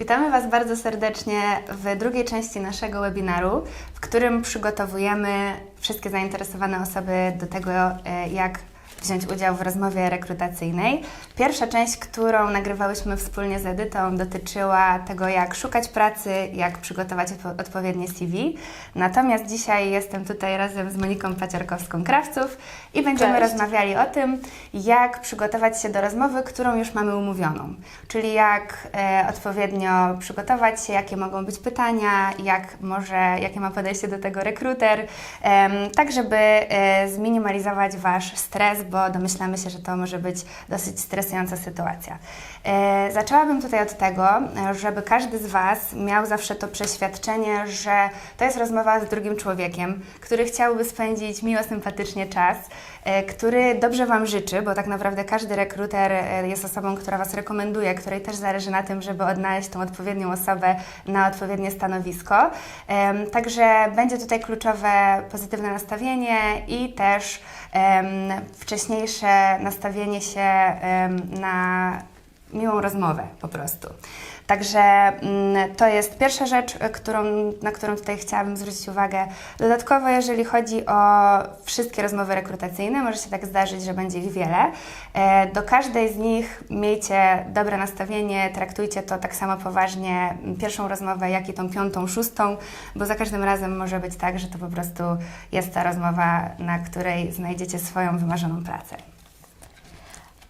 Witamy Was bardzo serdecznie w drugiej części naszego webinaru, w którym przygotowujemy wszystkie zainteresowane osoby do tego, e, jak wziąć udział w rozmowie rekrutacyjnej. Pierwsza część, którą nagrywałyśmy wspólnie z Edytą, dotyczyła tego, jak szukać pracy, jak przygotować odpo- odpowiednie CV. Natomiast dzisiaj jestem tutaj razem z Moniką Paciarkowską-Krawców i będziemy Cześć. rozmawiali o tym, jak przygotować się do rozmowy, którą już mamy umówioną. Czyli jak e, odpowiednio przygotować się, jakie mogą być pytania, jak może, jakie ma podejście do tego rekruter, em, tak żeby e, zminimalizować Wasz stres, bo domyślamy się, że to może być dosyć stresująca sytuacja. E, zaczęłabym tutaj od tego, żeby każdy z Was miał zawsze to przeświadczenie, że to jest rozmowa z drugim człowiekiem, który chciałby spędzić miło, sympatycznie czas, który dobrze Wam życzy, bo tak naprawdę każdy rekruter e, jest osobą, która Was rekomenduje, której też zależy na tym, żeby odnaleźć tą odpowiednią osobę na odpowiednie stanowisko. Także będzie tutaj kluczowe pozytywne nastawienie i też wcześniejsze nastawienie się na miłą rozmowę po prostu. Także mm, to jest pierwsza rzecz, e, którą, na którą tutaj chciałabym zwrócić uwagę. Dodatkowo, jeżeli chodzi o wszystkie rozmowy rekrutacyjne, może się tak zdarzyć, że będzie ich wiele. E, Do każdej z nich miejcie dobre nastawienie, traktujcie to tak samo poważnie, pierwszą rozmowę, jak i tą piątą, szóstą, bo za każdym razem może być tak, że to po prostu jest ta rozmowa, na której znajdziecie swoją wymarzoną pracę.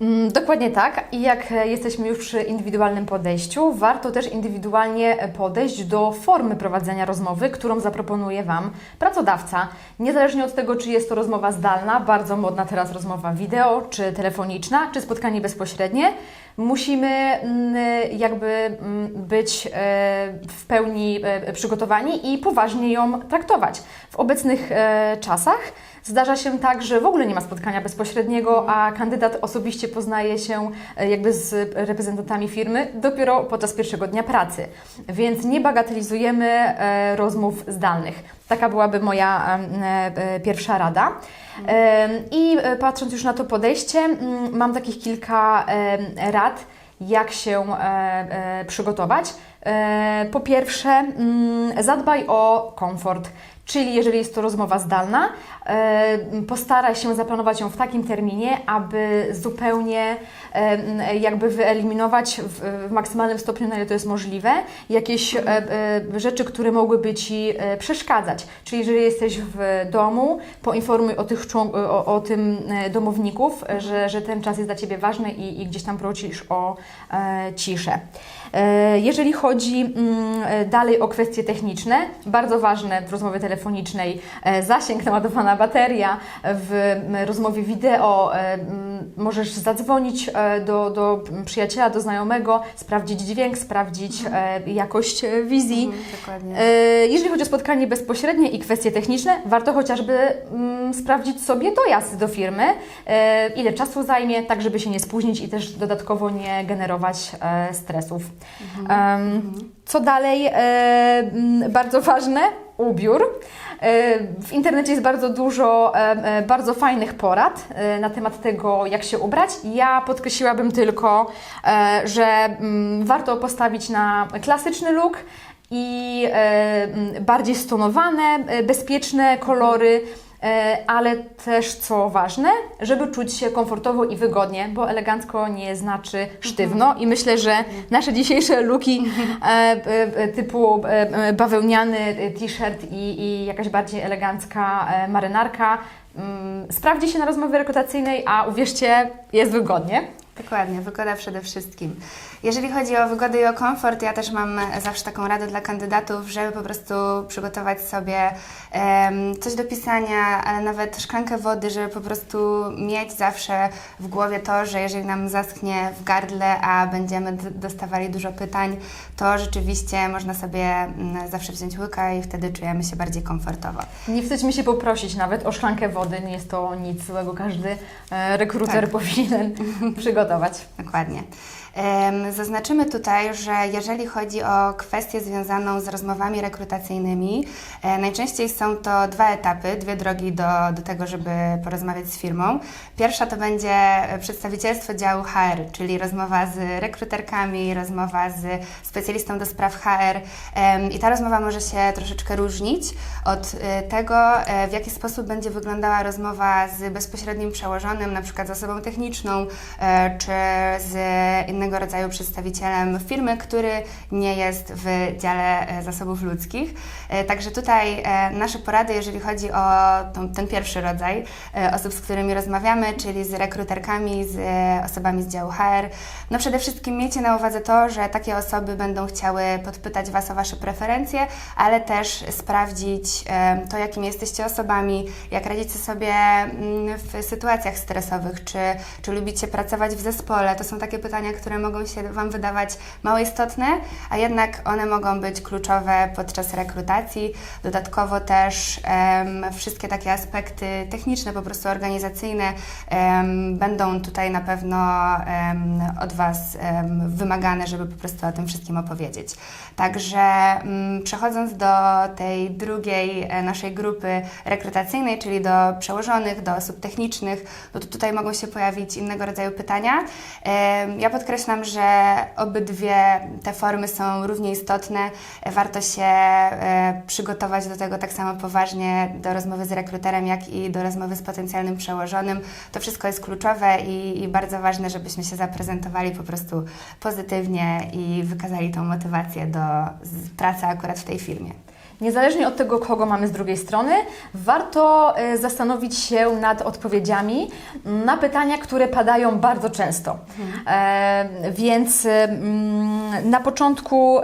Mm, Dokładnie tak. I jak e, jesteśmy już przy indywidualnym podejściu, warto też indywidualnie e, podejść do formy prowadzenia rozmowy, którą zaproponuje Wam pracodawca. Niezależnie od tego, czy jest to rozmowa zdalna, bardzo modna teraz rozmowa wideo, czy telefoniczna, czy spotkanie bezpośrednie, musimy mm, jakby mm, być e, w pełni przygotowani i poważnie ją traktować. W obecnych czasach Zdarza się tak, że w ogóle nie ma spotkania bezpośredniego, a kandydat osobiście poznaje się e, jakby z reprezentantami firmy dopiero podczas pierwszego dnia pracy. Więc nie bagatelizujemy e, rozmów zdalnych. Taka byłaby moja e, pierwsza rada. I patrząc już na to podejście, mam takich kilka rad, jak się przygotować. Po pierwsze, zadbaj o komfort. Czyli jeżeli jest to rozmowa zdalna, e, postaraj się zaplanować ją w takim terminie, aby zupełnie e, jakby wyeliminować w, maksymalnym stopniu, na ile to jest możliwe, jakieś e, rzeczy, które mogłyby Ci przeszkadzać. Czyli jeżeli jesteś w domu, poinformuj o, tych o, o tym domowników, że, że ten czas jest dla Ciebie ważny i, i gdzieś tam prosisz o ciszę. Jeżeli chodzi mm, dalej o kwestie techniczne, bardzo ważne w rozmowie telefonicznej e, zasięg, naładowana bateria, w rozmowie wideo e, możesz zadzwonić e, do, do przyjaciela, do znajomego, sprawdzić dźwięk, sprawdzić jakość wizji. Mhm, dokładnie. Jeżeli chodzi o spotkanie bezpośrednie i kwestie techniczne, warto chociażby sprawdzić sobie dojazd do firmy, ile czasu zajmie, tak żeby się nie spóźnić i też dodatkowo nie generować stresów. Em, Co dalej? Bardzo ważne, ubiór. E, W internecie jest bardzo dużo e, e, bardzo fajnych porad e, na temat tego, jak się ubrać. Ja podkreśliłabym tylko, że mm, warto postawić na klasyczny look i mm, bardziej stonowane, bezpieczne kolory. E, ale też co ważne, żeby czuć się komfortowo i wygodnie, bo elegancko nie znaczy sztywno i myślę, że nasze dzisiejsze looki e, e, typu bawełniany t-shirt i, i jakaś bardziej elegancka marynarka mm, sprawdzi się na rozmowie rekrutacyjnej, a uwierzcie, jest wygodnie. Dokładnie, wygoda przede wszystkim. Jeżeli chodzi o wygodę i o komfort, ja też mam zawsze taką radę dla kandydatów, żeby po prostu przygotować sobie em, coś do pisania, ale nawet szklankę wody, żeby po prostu mieć zawsze w głowie to, że jeżeli nam zaschnie w gardle, a będziemy dostawali dużo pytań, to rzeczywiście można sobie mm, zawsze wziąć łyka i wtedy czujemy się bardziej komfortowo. Nie wstydźmy się poprosić nawet o szklankę wody, nie jest to nic złego, każdy e, rekruter Tak. powinien przygotować przygotować. Dokładnie. Zaznaczymy tutaj, że jeżeli chodzi o kwestię związaną z rozmowami rekrutacyjnymi, e, najczęściej są to dwa etapy, dwie drogi do, do tego, żeby porozmawiać z firmą. Pierwsza to będzie przedstawicielstwo działu HR, czyli rozmowa z rekruterkami, rozmowa z specjalistą do spraw HR i ta rozmowa może się troszeczkę różnić od e, tego, e, w jaki sposób będzie wyglądała rozmowa z bezpośrednim przełożonym, na przykład z osobą techniczną, czy z innego rodzaju przedstawicielem firmy, który nie jest w dziale e, zasobów ludzkich. E, Także tutaj e, nasze porady, jeżeli chodzi o tą, ten pierwszy rodzaj osób, z którymi rozmawiamy, czyli z rekruterkami, z osobami z działu HR, no przede wszystkim miejcie na uwadze to, że takie osoby będą chciały podpytać Was o Wasze preferencje, ale też sprawdzić to, jakimi jesteście osobami, jak radzicie sobie mm, w sytuacjach stresowych, czy, czy lubicie pracować w zespole. To są takie pytania, które mogą się Wam wydawać mało istotne, a jednak one mogą być kluczowe podczas rekrutacji. Dodatkowo też em, wszystkie takie aspekty techniczne, po prostu organizacyjne em, będą tutaj na pewno em, od Was em, wymagane, żeby po prostu o tym wszystkim opowiedzieć. Także mm, przechodząc do tej drugiej e, naszej grupy rekrutacyjnej, czyli do przełożonych, do osób technicznych, no to tutaj mogą się pojawić innego rodzaju pytania. Ja podkreślam, że obydwie te formy są równie istotne. Warto się e, przygotować do tego tak samo poważnie do rozmowy z rekruterem, jak i do rozmowy z potencjalnym przełożonym. To wszystko jest kluczowe i, i bardzo ważne, żebyśmy się zaprezentowali po prostu pozytywnie i wykazali tą motywację do pracy akurat w tej firmie. Niezależnie od tego, kogo mamy z drugiej strony, warto e, zastanowić się nad odpowiedziami na pytania, które padają bardzo często. E, więc e, mm, na początku,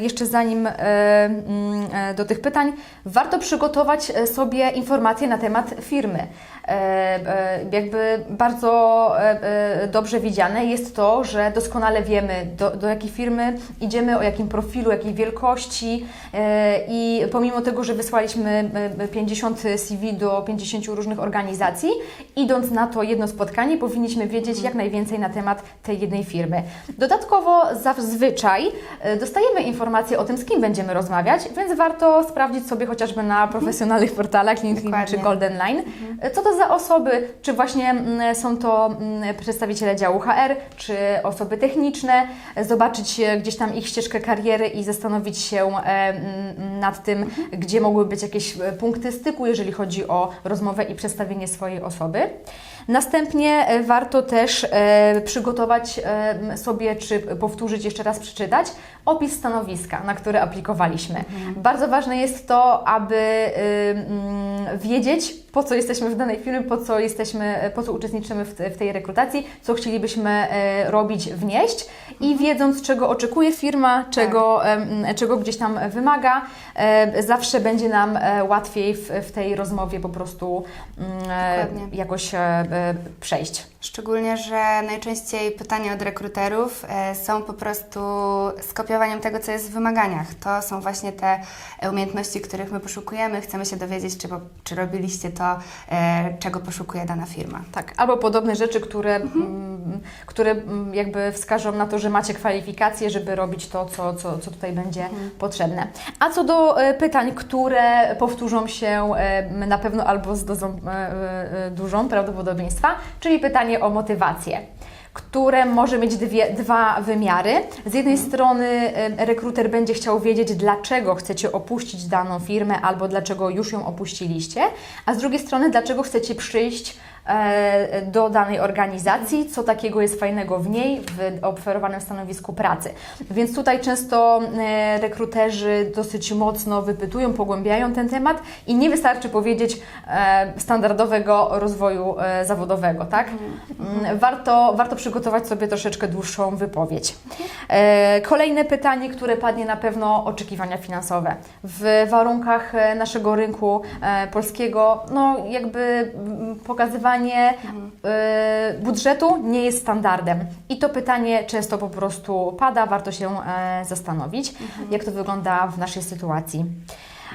jeszcze zanim mm, do tych pytań, warto przygotować sobie informacje na temat firmy. E, e, Jakby bardzo e, dobrze widziane jest to, że doskonale wiemy, do, do jakiej firmy idziemy, o jakim profilu, jakiej wielkości i pomimo tego, że wysłaliśmy e, 50 CV do 50 różnych organizacji, idąc na to jedno spotkanie, powinniśmy wiedzieć jak najwięcej na temat tej jednej firmy. Dodatkowo zazwyczaj dostajemy informacje o tym, z kim będziemy rozmawiać, więc warto sprawdzić sobie chociażby na profesjonalnych portalach LinkedIn czy Golden Line, e, co to za osoby, czy właśnie mm, są to mm, przedstawiciele działu HR, czy osoby techniczne, zobaczyć e, gdzieś tam ich ścieżkę kariery i zastanowić się e, mm, nad tym, gdzie mogły być jakieś e, punkty styku, jeżeli chodzi o rozmowę i przedstawienie swojej osoby. Następnie warto też przygotować sobie, czy powtórzyć, jeszcze raz przeczytać opis stanowiska, na które aplikowaliśmy. Bardzo ważne jest to, aby y, mm, wiedzieć, po co jesteśmy w danej firmie, po co jesteśmy, po co uczestniczymy w, te, w tej rekrutacji, co chcielibyśmy e, robić, wnieść i wiedząc, czego oczekuje firma, czego, em, czego gdzieś tam wymaga, e, zawsze będzie nam e, łatwiej w, w tej rozmowie po prostu Dokładnie. jakoś e, e, przejść. Szczególnie, że najczęściej pytania od rekruterów e, są po prostu skopiowaniem tego, co jest w wymaganiach. To są właśnie te e, umiejętności, których my poszukujemy. Chcemy się dowiedzieć, czy, czy robiliście to, e, czego poszukuje dana firma. Tak, albo podobne rzeczy, które, mm, które mm, jakby wskażą na to, że macie kwalifikacje, żeby robić to, co, co, co tutaj będzie potrzebne. A co do e, pytań, które powtórzą się na pewno albo z dozą dużą prawdopodobieństwa, czyli pytanie o motywację które może mieć dwie, dwa wymiary. Z jednej strony rekruter będzie chciał wiedzieć, dlaczego chcecie opuścić daną firmę albo dlaczego już ją opuściliście, a z drugiej strony, dlaczego chcecie przyjść do danej organizacji, co takiego jest fajnego w niej, w oferowanym stanowisku pracy. Więc tutaj często e, rekruterzy dosyć mocno wypytują, pogłębiają ten temat i nie wystarczy powiedzieć e, standardowego rozwoju e, zawodowego, tak? Mm, Warto, warto przygotować sobie troszeczkę dłuższą wypowiedź. E, Kolejne pytanie, które padnie na pewno, oczekiwania finansowe. W warunkach e, naszego rynku e, polskiego, no jakby mm, pokazywanie e, budżetu nie jest standardem. I to pytanie często po prostu pada, warto się e, zastanowić, jak to wygląda w naszej sytuacji.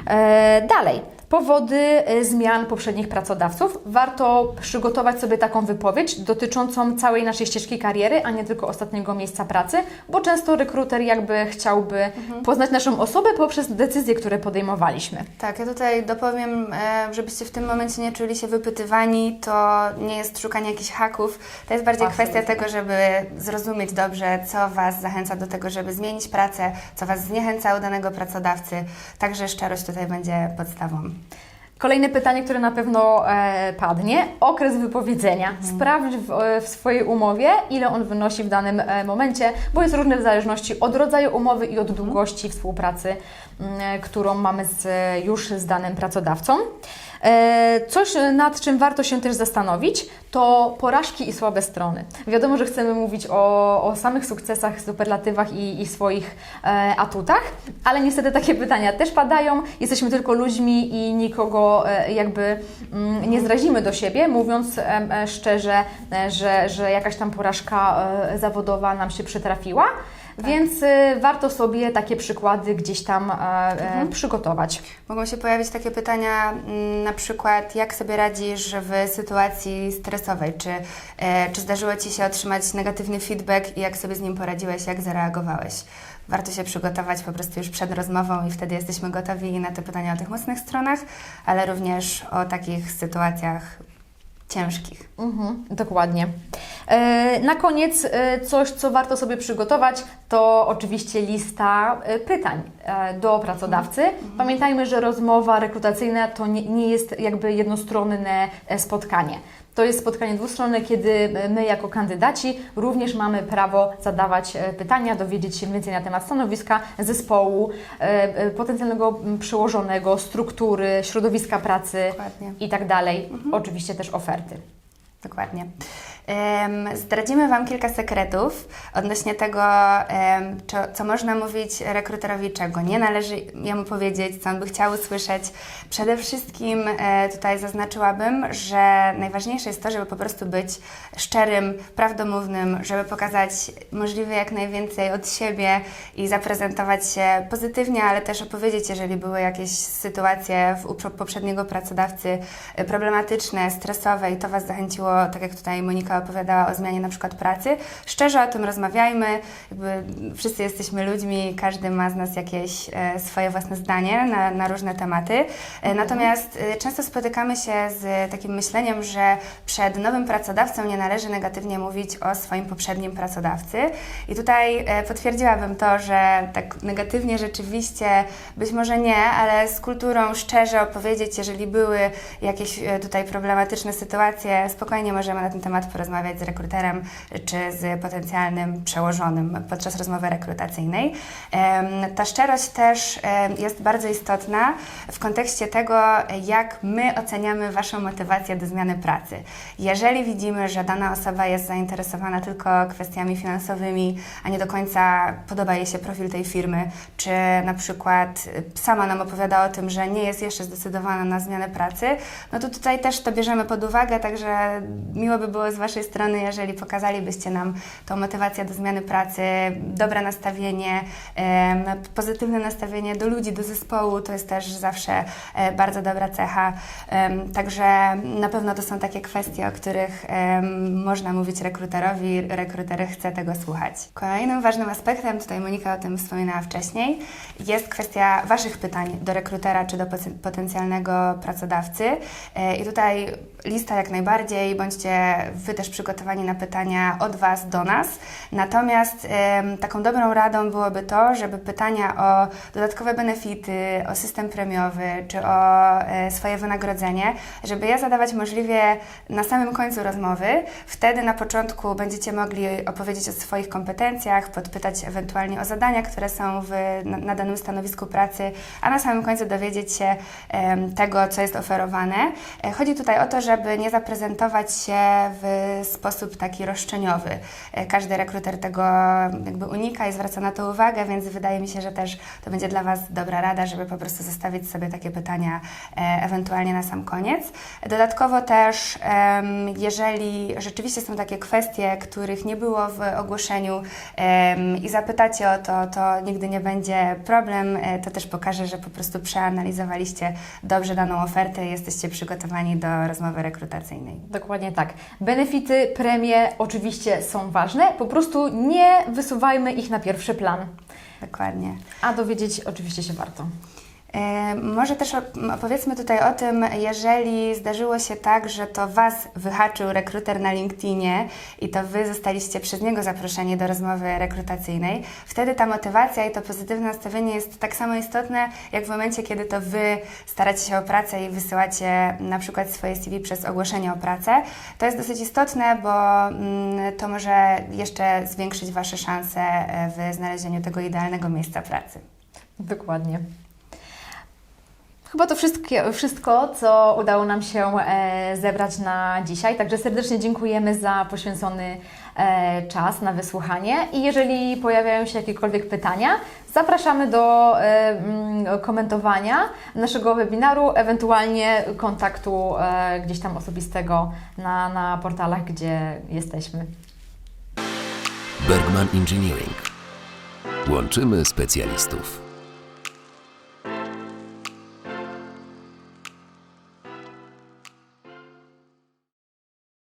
E, Dalej, Powody e, zmian poprzednich pracodawców. Warto przygotować sobie taką wypowiedź dotyczącą całej naszej ścieżki kariery, a nie tylko ostatniego miejsca pracy, bo często rekruter jakby chciałby poznać naszą osobę poprzez decyzje, które podejmowaliśmy. Tak, ja tutaj dopowiem, e, żebyście w tym momencie nie czuli się wypytywani, to nie jest szukanie jakichś haków, to jest bardziej Absolutnie. kwestia tego, żeby zrozumieć dobrze, co Was zachęca do tego, żeby zmienić pracę, co Was zniechęca u danego pracodawcy, także szczerość tutaj będzie podstawą. Kolejne pytanie, które na pewno e, padnie. Okres wypowiedzenia. Sprawdź w, e, w swojej umowie, ile on wynosi w danym e, momencie, bo jest różny w zależności od rodzaju umowy i od długości współpracy, m, e, którą mamy z, już z danym pracodawcą. E, Coś, nad czym warto się też zastanowić, to porażki i słabe strony. Wiadomo, że chcemy mówić o, o samych sukcesach, superlatywach i, i swoich e, atutach, ale niestety takie pytania też padają. Jesteśmy tylko ludźmi i nikogo e, jakby mm, nie zrazimy do siebie, mówiąc e, e, szczerze, e, że, że jakaś tam porażka e, zawodowa nam się przytrafiła. Więc e, warto sobie takie przykłady gdzieś tam e, e, przygotować. Mogą się pojawić takie pytania, mm, na przykład jak sobie radzisz w sytuacji stresowej, czy, e, czy zdarzyło Ci się otrzymać negatywny feedback i jak sobie z nim poradziłeś, jak zareagowałeś. Warto się przygotować po prostu już przed rozmową i wtedy jesteśmy gotowi na te pytania o tych mocnych stronach, ale również o takich sytuacjach ciężkich. Mhm, dokładnie. E, Na koniec e, coś, co warto sobie przygotować, to oczywiście lista e, pytań do pracodawcy. Pamiętajmy, że rozmowa rekrutacyjna to nie, nie jest jakby jednostronne e, spotkanie. To jest spotkanie dwustronne, kiedy my jako kandydaci również mamy prawo zadawać e, pytania, dowiedzieć się więcej na temat stanowiska, zespołu, e, e, potencjalnego przełożonego, struktury, środowiska pracy Dokładnie. i tak dalej. Oczywiście też oferty. Dokładnie. Zdradzimy Wam kilka sekretów odnośnie tego, co, można mówić rekruterowi, czego nie należy jemu powiedzieć, co on by chciał usłyszeć. Przede wszystkim e, tutaj zaznaczyłabym, że najważniejsze jest to, żeby po prostu być szczerym, prawdomównym, żeby pokazać możliwie jak najwięcej od siebie i zaprezentować się pozytywnie, ale też opowiedzieć, jeżeli były jakieś sytuacje u poprzedniego pracodawcy e, problematyczne, stresowe i to Was zachęciło, tak jak tutaj Monika opowiadała o zmianie na przykład pracy. Szczerze o tym rozmawiajmy, jakby wszyscy jesteśmy ludźmi, każdy ma z nas jakieś e, swoje własne zdanie na, na różne tematy. E, natomiast e, często spotykamy się z takim myśleniem, że przed nowym pracodawcą nie należy negatywnie mówić o swoim poprzednim pracodawcy. I tutaj potwierdziłabym to, że tak negatywnie rzeczywiście być może nie, ale z kulturą szczerze opowiedzieć, jeżeli były jakieś tutaj problematyczne sytuacje, spokojnie możemy na ten temat porozmawiać z rekruterem czy z potencjalnym przełożonym podczas rozmowy rekrutacyjnej. Ta szczerość też jest bardzo istotna w kontekście tego, jak my oceniamy Waszą motywację do zmiany pracy. Jeżeli widzimy, że dana osoba jest zainteresowana tylko kwestiami finansowymi, a nie do końca podoba jej się profil tej firmy, czy na przykład y, sama nam opowiada o tym, że nie jest jeszcze zdecydowana na zmianę pracy, no to tutaj też to bierzemy pod uwagę, także miło by było z Waszej strony, jeżeli pokazalibyście nam tą motywację do zmiany pracy, dobre nastawienie, pozytywne nastawienie do ludzi, do zespołu, to jest też zawsze e, bardzo dobra cecha. Także na pewno to są takie kwestie, o których można mówić rekruterowi, rekruter chce tego słuchać. Kolejnym ważnym aspektem, tutaj Monika o tym wspominała wcześniej, jest kwestia Waszych pytań do rekrutera czy do poten- potencjalnego pracodawcy. E, I tutaj lista jak najbardziej, bądźcie Wy też przygotowani na pytania od Was do nas. Natomiast taką dobrą radą byłoby to, żeby pytania o dodatkowe benefity, o system premiowy czy o e, swoje wynagrodzenie, żeby je zadawać możliwie na samym końcu rozmowy. Wtedy na początku będziecie mogli opowiedzieć o swoich kompetencjach, podpytać ewentualnie o zadania, które są w, na, na danym stanowisku pracy, a na samym końcu dowiedzieć się tego, co jest oferowane. E, Chodzi tutaj o to, że żeby nie zaprezentować się w sposób taki roszczeniowy. E, Każdy rekruter tego jakby unika i zwraca na to uwagę, więc wydaje mi się, że też to będzie dla Was dobra rada, żeby po prostu zostawić sobie takie pytania e, ewentualnie na sam koniec. Dodatkowo też, jeżeli rzeczywiście są takie kwestie, których nie było w ogłoszeniu i zapytacie o to, to nigdy nie będzie problem. E, To też pokaże, że po prostu przeanalizowaliście dobrze daną ofertę i jesteście przygotowani do rozmowy rekrutacyjnej. Dokładnie tak. Benefity, premie oczywiście są ważne, po prostu nie wysuwajmy ich na pierwszy plan. Dokładnie. A dowiedzieć oczywiście się warto. E, Może też op- opowiedzmy tutaj o tym, jeżeli zdarzyło się tak, że to Was wyhaczył rekruter na LinkedInie i to Wy zostaliście przez niego zaproszeni do rozmowy rekrutacyjnej, wtedy ta motywacja i to pozytywne nastawienie jest tak samo istotne, jak w momencie, kiedy to Wy staracie się o pracę i wysyłacie na przykład swoje CV przez ogłoszenie o pracę. To jest dosyć istotne, bo mm, to może jeszcze zwiększyć Wasze szanse e, w znalezieniu tego idealnego miejsca pracy. Dokładnie. Chyba to wszystko, co udało nam się e, zebrać na dzisiaj. Także serdecznie dziękujemy za poświęcony e, czas na wysłuchanie. I jeżeli pojawiają się jakiekolwiek pytania, zapraszamy do e, mm, komentowania naszego webinaru, ewentualnie kontaktu gdzieś tam osobistego na, na portalach, gdzie jesteśmy. Bergman Engineering. Łączymy specjalistów.